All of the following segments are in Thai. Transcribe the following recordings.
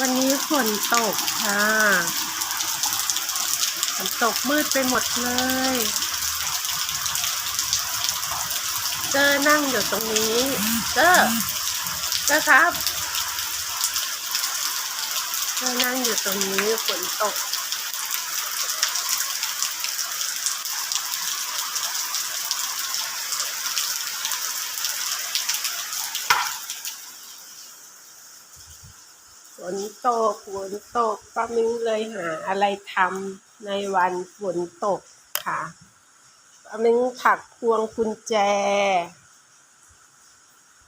วันนี้ฝนตกค่ะฝนตกมืดไปหมดเลย เจอนั่งอยู่ตรงนี้เจอเจอครับเจอนั่งอยู่ตรงนี้ฝนตก นตกฝนตกป้ามิ้งเลยหาอะไรทำในวันฝนตกค่ะป้ามิ้งถักพวงกุญแจ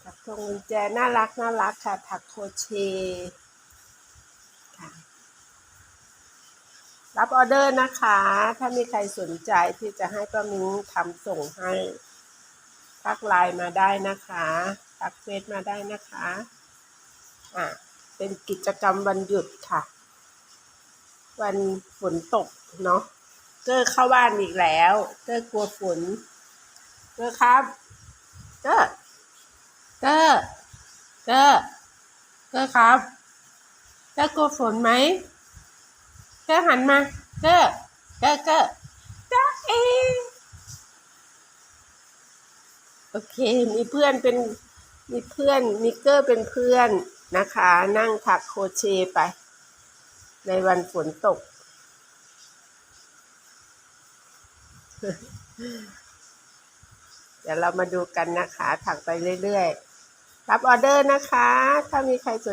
ถักพวงกุญแจน่ารักน่ารักค่ะ ถักโครเชค่ะ รับออเดอร์นะคะ ถ้ามีใครสนใจที่จะให้ป้ามิ้งทำส่งให้ทักไลน์มาได้นะคะ ทักเฟซมาได้นะคะ อะ เป็นกิจกรรมวันหยุดค่ะ วันฝนตกเนาะเกอร์เข้าบ้านอีกแล้ว เกอร์กลัวฝน เกอร์ครับ เกอร์เกอร์เกอร์เกอร์ครับ เกอร์กลัวฝนไหม เกอร์หันมา เกอร์เกอร์เกอร์จ้าเอโอเค มีเพื่อนเป็น มีเพื่อน มีเกอร์เป็นเพื่อน นะคะ นั่งถักโคเชไป ในวันฝนตก เดี๋ยวเรามาดูกันนะคะ ถักไปเรื่อยๆ รับออเดอร์นะคะ ถ้ามีใครสน